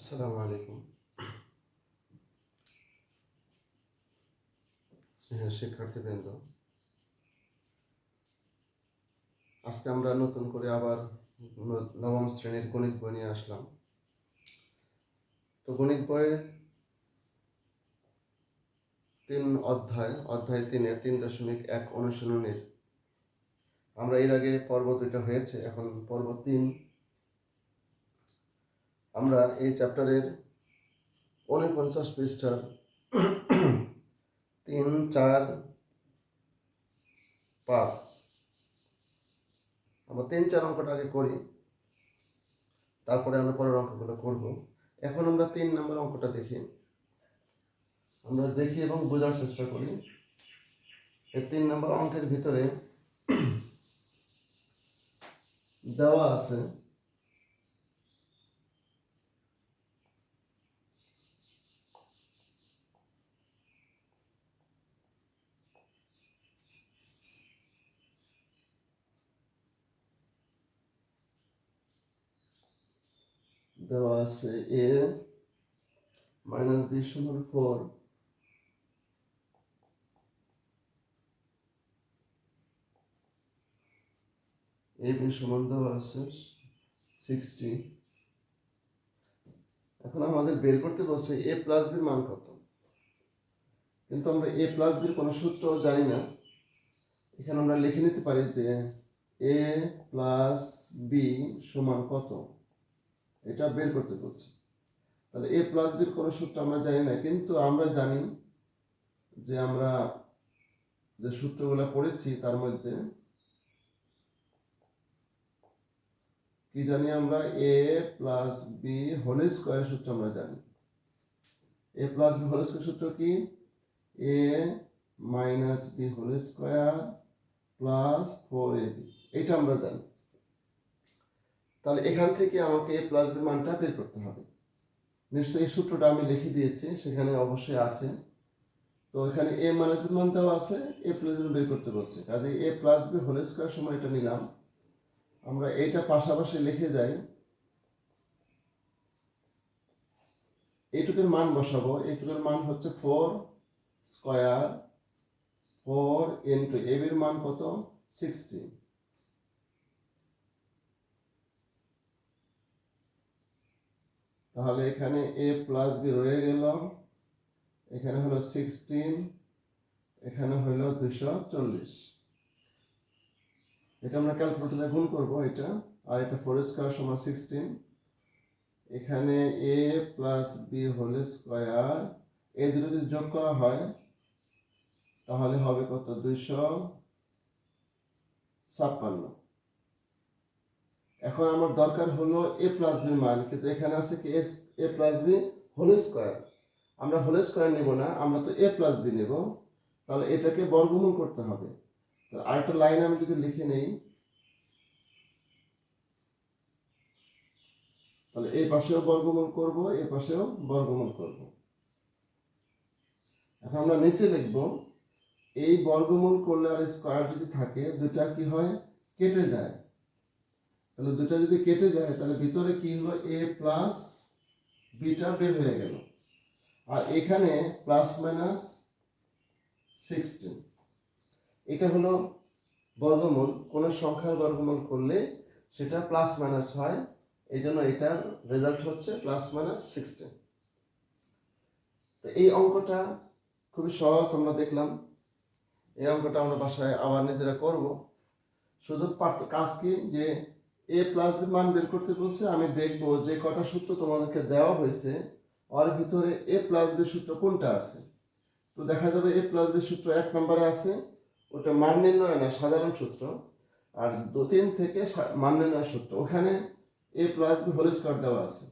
আসসালামু আলাইকুম। স্নেহের শিক্ষার্থীবৃন্দ আজকে আমরা নতুন করে আবার নবম শ্রেণির গণিত বই নিয়ে আসলাম। তো গণিত বইয়ের তিন অধ্যায় অধ্যায় তিনের তিন দশমিক এক অনুশীলনের, আমরা এর আগে পর্ব দুইটা হয়েছে, এখন পর্ব তিন আমরা এই চ্যাপ্টারের উনপঞ্চাশ পৃষ্ঠার তিন, চার, পাঁচ। আমরা তিন, চার অঙ্কটা আগে করি। তারপরে আমরা পরের অঙ্কগুলো করব। এখন আমরা তিন নম্বর অঙ্কটা দেখি। আমরা দেখি এবং বোঝার চেষ্টা করি। এই তিন নম্বর অঙ্কের ভিতরে দেওয়া আছে দেওয়া আছে এ মাইনাস বি সমান ফোর। এ বি সমান দেওয়া আছে সিক্সটি। এখন আমাদের বের করতে বলছে এ প্লাস বির মান কত? কিন্তু আমরা এ প্লাস বির কোনো সূত্র জানি না। এখানে আমরা লিখে নিতে পারি যে এ প্লাস বি সমান কত? এটা বের করতে বলছে। তাহলে এ প্লাস বির কোনো সূত্র আমরা জানি না, কিন্তু আমরা জানি যে আমরা যে সূত্রগুলো পড়েছি তার মধ্যে কি জানি আমরা? A plus B whole square সূত্র আমরা জানি। A plus B whole square সূত্র কি? A minus B whole square plus four A B এটা আমরা জানি। তাহলে এখান থেকে আমাকে এ প্লাস বি মানটা বের করতে হবে। নিশ্চয়ই এই সূত্রটা আমি লিখে দিয়েছি, সেখানে অবশ্যই আছে। তো এখানে এ মাইনাস বি মান দেওয়া আছে এ প্লাস বি বের করতে বলছে। কাজে A plus B whole square সময় এটা নিলাম। আমরা এইটা পাশাপাশি লিখে যাই। এইটুকুর মান বসাবো। এইটুকুর মান হচ্ছে ফোর স্কোয়ার ফোর ইন্টু এবির মান কত? সিক্সটি তাহলে এখানে এ প্লাস বি রয়ে গেল। এখানে হলো সিক্সটিন এখানে হলো দুশো চল্লিশ। এটা আমরা ক্যালকুলেটরে গুণ করব এটা, আর এটা ফোর স্কোয়ার সমান সিক্সটিন এখানে A plus B whole square এই দুটো যদি যোগ করা হয়, তাহলে হবে কত? দুইশো ছাপ্পান্ন। এখন আমার দরকার হলো এ প্লাস বির মান, কিন্তু এখানে আছে কি S A plus B whole square আমরা হোল স্কোয়ার নেব না, আমরা তো এ প্লাস বি নেব। তাহলে এটাকে বর্গমূল করতে হবে। আরেকটা লাইন আমি যদি লিখে নেই, তাহলে এই পাশেও বর্গমূল করব, এই পাশেও বর্গমূল করব। এখন আমরা নিচে লিখব, এই বর্গমূল করলে আর স্কোয়ার যদি থাকে দুটা কি হয়? কেটে যায়। তাহলে দুটা যদি কেটে যায়, তাহলে ভিতরে কি হলো? এ প্লাস বিটা বের হয়ে গেল। আর এখানে প্লাস মাইনাস সিক্সটিন এটা হলো বর্গমূল, কোন সংখ্যার বর্গমূল করলে সেটা প্লাস মাইনাস হয়। এই জন্য এটার রেজাল্ট হচ্ছে প্লাস মাইনাস সিক্সটিন তো এই অঙ্কটা খুবই সহজ আমরা দেখলাম। এই অঙ্কটা আমরা বাসায় আবার নিজেরা করব। শুধু কাজ কি? যে এ প্লাস মান বের করতে বলছে, আমি দেখব যে কটা সূত্র তোমাদেরকে দেওয়া হয়েছে, ওর ভিতরে এ প্লাস বি সূত্র কোনটা আছে? তো দেখা যাবে এ প্লাস বি সূত্র এক নম্বরে আছে, ওটা মান নির্ণয় না, সাধারণ সূত্র, আর দু তিন থেকে মান নির্ণয় সূত্র, ওখানে A plus B whole square দেওয়া আছে।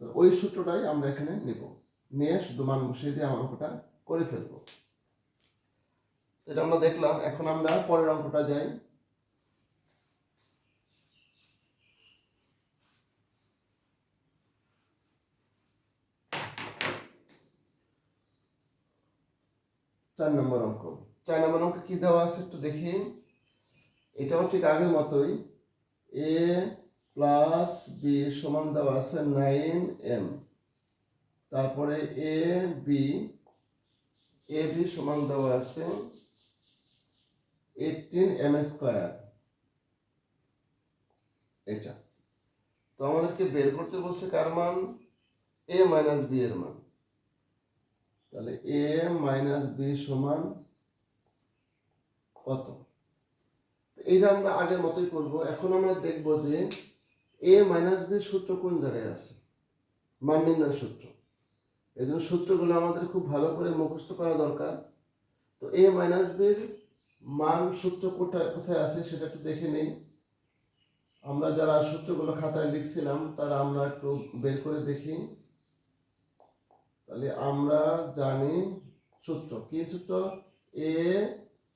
তো ওই সূত্রটাই আমরা এখানে নেব, নিয়ে শুধু মান বসিয়ে দিয়ে আমরা অঙ্কটা করে ফেলব। এটা আমরা দেখলাম, এখন আমরা পরের অঙ্কটা যাই। চার নম্বর অঙ্ক। চার নম্বর অঙ্ক কি দেওয়া আছে একটু দেখি। এটাও ঠিক আগের মতোই। এ প্লাস বি সমান দেওয়া আছে নাইন এম। তারপরে এ, বি এ, বি সমান দেওয়া আছে এইটিন এম স্কোয়ার। এটা তো আমাদেরকে বের করতে বলছে কার মান? এ মাইনাস বি এর মান। তাহলে এ মাইনাস বি সমান কত? এইটা আমরা আগের মতোই করব। এখন আমরা দেখব যে এ মাইনাস বি সূত্র কোন জায়গায় আছে? মান নির্ণয় সূত্র। এই জন্য সূত্রগুলো আমাদের খুব ভালো করে মুখস্থ করা দরকার। তো এ মাইনাস বির মান সূত্র কোথায় কোথায় আছে সেটা একটু দেখে নেই। আমরা যারা সূত্রগুলো খাতায় লিখছিলাম, তারা আমরা একটু বের করে দেখি। তাহলে আমরা জানি সূত্র। কি সূত্র? A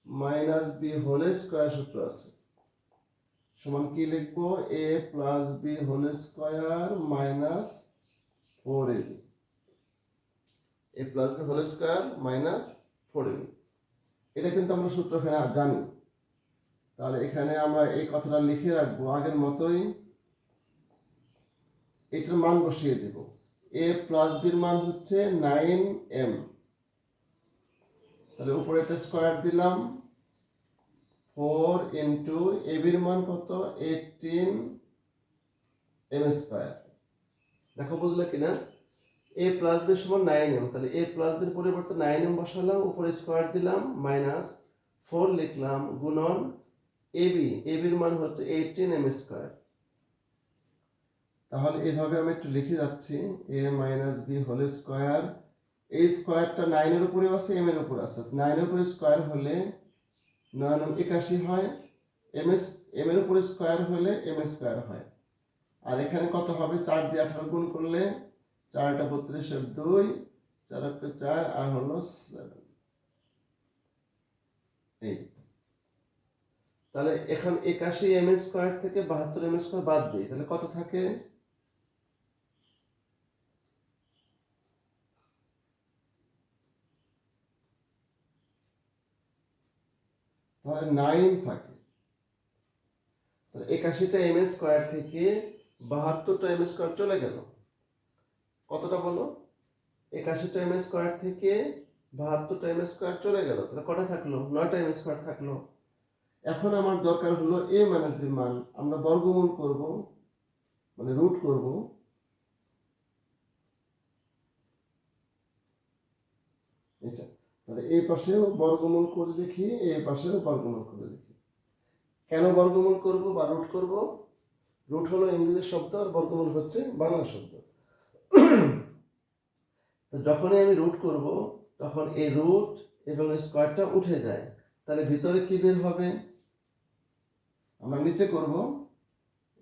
minus B whole square সূত্র আছে। সমান কি লিখব? A plus B whole square minus four A B A plus B whole square minus four A B এটা কিন্তু আমরা সূত্র এখানে জানি। তাহলে এখানে আমরা এই কথাটা লিখে রাখব আগের মতোই। এটার মান বসিয়ে দেব। এ প্লাস বির মান হচ্ছে নাইন এম তাহলে উপরে একটা স্কোয়ার দিলাম। ফোর ইন্টু এ বির মান কত? এইটিন এম স্কোয়ার দেখো, বুঝলে কিনা? এ প্লাস বি সমান নাইন এম তাহলে এ প্লাস বির পরিবর্তে নাইন এম বসালাম, উপরে স্কোয়ার দিলাম মাইনাস ফোর লিখলাম, গুণন এবি এবির মান হচ্ছে এইটিন এম স্কোয়ার তাহলে এভাবে আমি একটু লিখে যাচ্ছি A minus B whole square এই স্কোয়ারটা নাইনের উপরে আছে এম এর উপর আছে। নাইনের উপরে স্কোয়ার হলে নয় একাশি হয় এম এস এম এর উপরে স্কোয়ার হলে এম স্কোয়ার হয়। আর এখানে কত হবে? চার দিয়ে আঠারো গুণ করলে চারটা বত্রিশের দুই, চার একটা চার, আর হলো এই। তাহলে এখন একাশি এম স্কোয়ার থেকে বাহাত্তর এম স্কোয়ার বাদ দিই, তাহলে কত থাকে? তাহলে নাইন থাকে। একাশিটা এম স্কোয়ার থেকে বাহাত্তরটা এম স্কোয়ার চলে গেল। কতটা বলো? একাশিটা এম স্কোয়ার থেকে বাহাত্তরটা এম স্কোয়ার চলে গেল। তাহলে কটা থাকল? নয়টা এম স্কোয়ার থাকল। এখন আমার দরকার হলো এ মাইনাস বি মান। আমরা বর্গমূল করব মানে রুট করব এটা তাহলে এই পাশেও বর্গমূল করে দেখি, এই পাশেও বর্গমূল করে দেখি। কেন বর্গমূল করব বা রুট করব? রুট হলো ইংরেজি শব্দ আর বর্গমূল হচ্ছে বাংলা শব্দ। তো যখনই আমি রুট করব, তখন এই রুট এবং স্কোয়ারটা উঠে যায়। তাহলে ভিতরে কি বের হবে? আমরা নিচে করব।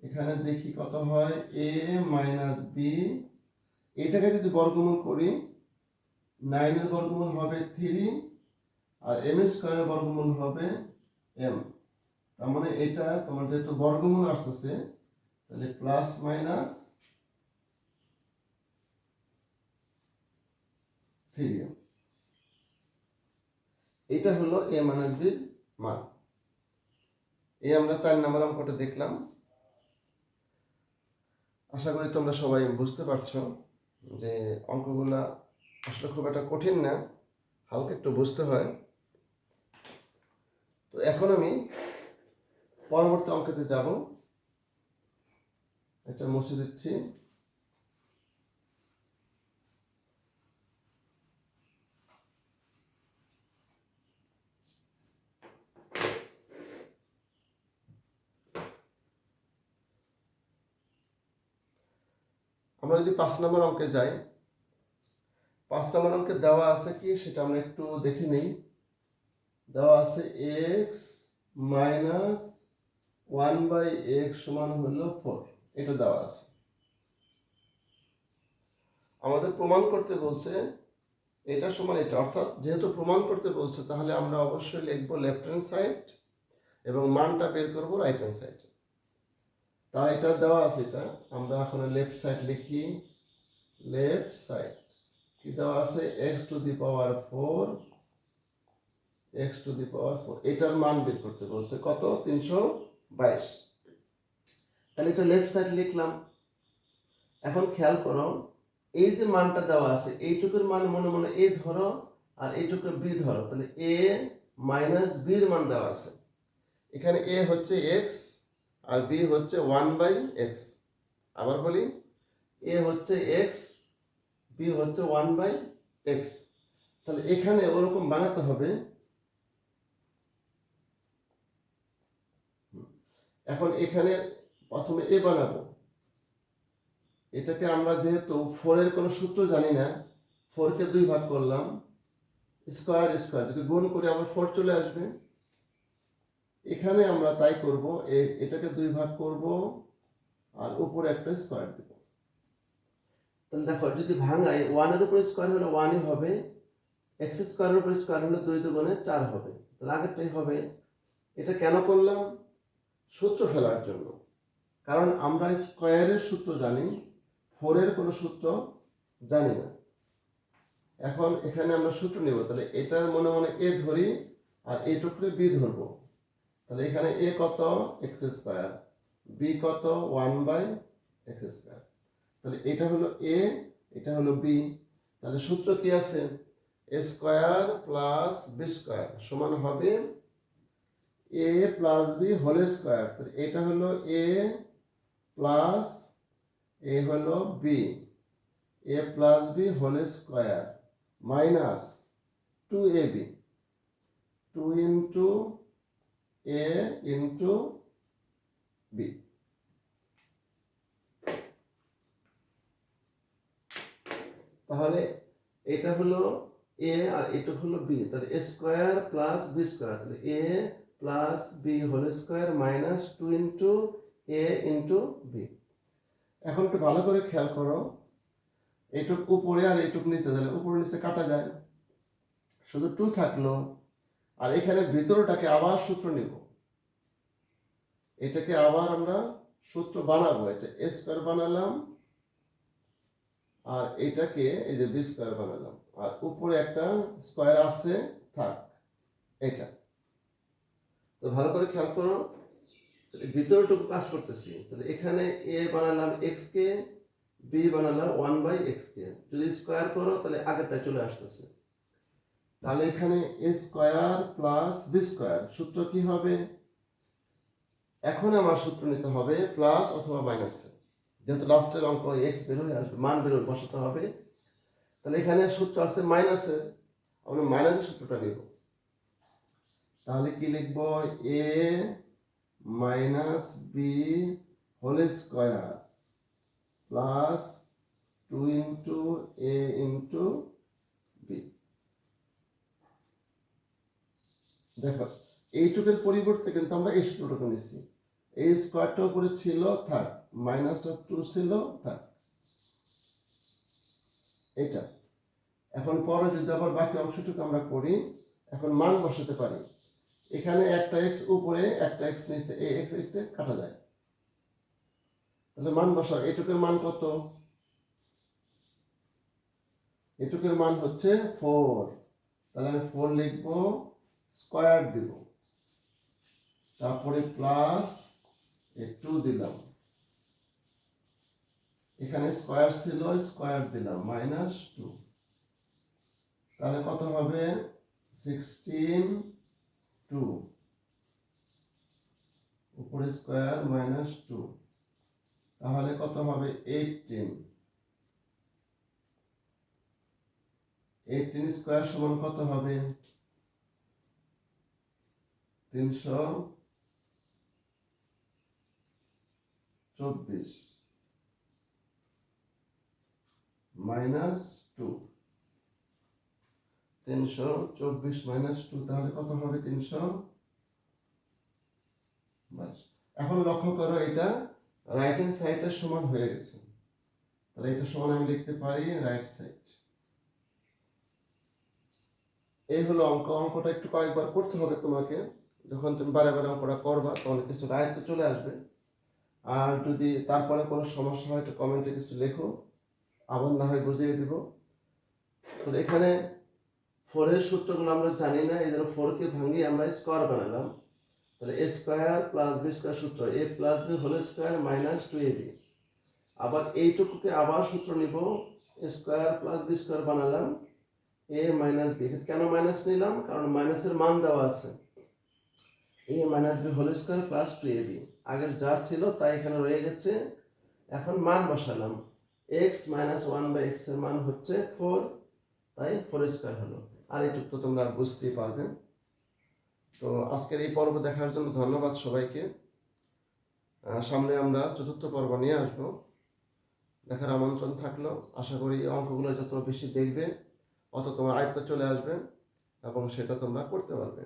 এখানে দেখি কত হয়? এ মাইনাস বি এটাকে যদি বর্গমূল করি নাইনের বর্গমূল হবে থ্রি আর এম স্কোয়ারের বর্গমূল হবে এম। তার মানে এটা তোমার যেহেতু বর্গমূল আসতেছে, তাহলে প্লাস মাইনাস থ্রি এটা হলো এ মাইনাস বির মান। এই আমরা চার নম্বর অঙ্কটা দেখলাম। আশা করি তোমরা সবাই বুঝতে পারছ যে অঙ্কগুলা আসলে খুব একটা কঠিন না, হালকা একটু বুঝতে হয়। তো এখন আমি পরবর্তী অঙ্কেতে যাব। এটা মুছে দিচ্ছি। আমরা যদি পাঁচ নম্বর অঙ্কে যাই পাঁচ নম্বর অঙ্কে দেওয়া আছে কি? সেটা আমরা একটু দেখে নিই। দেওয়া আছে X minus one by X সমান হলো ফোর এটা দেওয়া আছে। আমাদের প্রমাণ করতে বলছে এটা সমান এটা। অর্থাৎ যেহেতু প্রমাণ করতে বলছে, তাহলে আমরা অবশ্যই লিখব লেফট হ্যান্ড সাইড এবং মানটা বের করব রাইট হ্যান্ড সাইড তা এটা দেওয়া আছে এটা। আমরা এখন লেফট সাইড লিখি। লেফট সাইড দেওয়া আছে X to the power four X to the power four এটার মান বের করতে বলছে কত? তিনশো বাইশ। তাহলে এটা লেফট সাইড লিখলাম। এখন খেয়াল করো, এই যে মানটা দেওয়া আছে, এইটুকুর মান মনে মনে এ ধরো আর এইটুকুর বি ধরো। তাহলে এ মাইনাস বির মান দেওয়া আছে। এখানে এ হচ্ছে এক্স আর বি হচ্ছে ওয়ান বাই এক্স আবার বলি, এ হচ্ছে এক্স বি হচ্ছে ওয়ান বাই এক্স তাহলে এখানে ওরকম বানাতে হবে। এখন এখানে প্রথমে এ বানাবো। এটাকে আমরা যেহেতু ফোরের কোনো সূত্র জানি না ফোরকে দুই ভাগ করলাম স্কোয়ার স্কোয়ার যদি গুণ করে আবার ফোর চলে আসবে। এখানে আমরা তাই করব এটাকে দুই ভাগ করব, আর উপরে একটা স্কোয়ার দেব। তাহলে দেখো, যদি ভাঙাই ওয়ানের উপরে স্কোয়ার হলে ওয়ানই হবে এক্স স্কোয়ারের উপরে স্কোয়ার হলে দুই দুগুণে চার হবে। তাহলে আগেরটাই হবে। এটা কেন করলাম? সূত্র ফেলার জন্য। কারণ আমরা স্কোয়ারের সূত্র জানি ফোরের কোনো সূত্র জানি না। এখন এখানে আমরা সূত্র নেব। তাহলে এটা মনে মনে এ ধরি আর এইটুকুরে বি ধরবো। তাহলে এখানে এ কত? এক্স স্কোয়ার বি কত? ওয়ান বাই এক্স স্কোয়ার তাহলে এটা হলো এ এটা হলো বি তাহলে সূত্র কি আছে? A square plus B square সমান হবে A plus B whole square তাহলে এটা হলো এ প্লাস এ হলো B A plus B whole square minus two A B two into A into B তাহলে এটা হলো এ আর এটা হলো বি তাহলে A square plus B square তাহলে A plus B whole square minus two into A into B এখন একটু ভালো করে খেয়াল করো, এইটুক উপরে আর এইটুক নিচে, তাহলে উপরে নিচে কাটা যায়। শুধু টু থাকল, আর এখানে ভিতরটাকে আবার সূত্র নিব। এটাকে আবার আমরা সূত্র বানাবো, এটা স্কোয়ার বানালাম আর এটাকে এই যে বি স্কোয়ার বানালাম। আর উপরে একটা স্কোয়ার আছে, থাক, এটা। তো ভালো করে খেয়াল করো ভিতরটুকু কাজ করতেছি। তাহলে এখানে এ বানালাম এক্স কে বি বানালাম ওয়ান বাই এক্স কে। যদি স্কোয়ার করো, তাহলে আগেরটা চলে আসতেছে। তাহলে এখানে A square plus B square সূত্র কি হবে? এখন আমার সূত্র নিতে হবে প্লাস অথবা মাইনাসে যেহেতু লাস্টের অঙ্ক এক্স বেরোয় আসবে, মান বেরোয় বসাতে হবে। তাহলে এখানে সূত্র আছে মাইনাসের আমরা মাইনাসের সূত্রটা নিব। তাহলে কি লিখব? A minus B whole square plus two into A into B দেখো, এইটুকের পরিবর্তে কিন্তু আমরা এই সূত্রটাকে নিচ্ছি এই স্কোয়ারটা উপরে ছিল থাক। মাইনাসটা টু ছিল থাক এটা। এখন পরে যদি আবার বাকি অংশটুকু আমরা করি, এখন মান বসাতে পারি। এখানে একটা এক্স উপরে একটা এক্স নিচে এই এক্স এটা কাটা যায়। তাহলে মান বসাও। এটুকুর মান কত? এটুকুর মান হচ্ছে ফোর তাহলে আমি ফোর লিখব স্কোয়ার দিব। তারপরে প্লাস টু দিলাম। এখানে স্কোয়ার ছিল স্কোয়ার দিলাম মাইনাস টু তাহলে কত হবে? সিক্সটিন টু উপরে স্কোয়ার মাইনাস টু তাহলে কত হবে? এইটিন এইটিন স্কোয়ার সমান কত হবে? তিনশো চব্বিশ। Minus two. তিনশো চব্বিশ মাইনাস টু, তাহলে কত হবে তিনশো বাইশ? এখন লক্ষ্য করো এটা রাইট হ্যান্ড সাইডের সমান হয়ে গেছে। তাহলে এটা সমান আমি লিখতে পারি রাইট সাইড এই হলো অঙ্ক। অঙ্কটা একটু কয়েকবার করতে হবে তোমাকে। যখন তুমি বারে বারে অঙ্কটা করবা, তখন কিছু আয়ত্ত চলে আসবে। আর যদি তারপরে কোনো সমস্যা হয়, তো কমেন্টে কিছু লেখো। আবার না হয় বুঝিয়ে দিব। তো এখানে ফোরের সূত্রগুলো আমরা জানি না, এই জন্য ফোরকে ভাঙিয়ে আমরা স্কোয়ার বানালাম। তাহলে A square plus B square সূত্র A plus B whole square minus two A B আবার এইটুকুকে আবার সূত্র নিব স্কোয়ার প্লাস বি স্কোয়ার বানালাম এ মাইনাস বি কেন মাইনাস নিলাম? কারণ মাইনাসের মান দেওয়া আছে। A minus B whole square plus two A B আগের যা ছিল তাই এখানে রয়ে গেছে। এখন মান বসালাম। এক্স মাইনাস ওয়ান বাই এক্সের মান হচ্ছে ফোর তাই ফোর স্কোয়ার হলো। আর এইটুকু তো তোমরা বুঝতেই পারবে। তো আজকের এই পর্ব দেখার জন্য ধন্যবাদ সবাইকে। সামনে আমরা চতুর্থ পর্ব নিয়ে আসব। দেখার আমন্ত্রণ থাকল। আশা করি এই অঙ্কগুলো যত বেশি দেখবে, অত তোমার আয়ত্ত চলে আসবে এবং সেটা তোমরা করতে পারবে।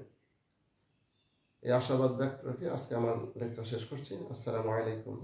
এই আশাবাদ ব্যক্ত রেখে আজকে আমার লেকচার শেষ করছি। আসসালামু আলাইকুম।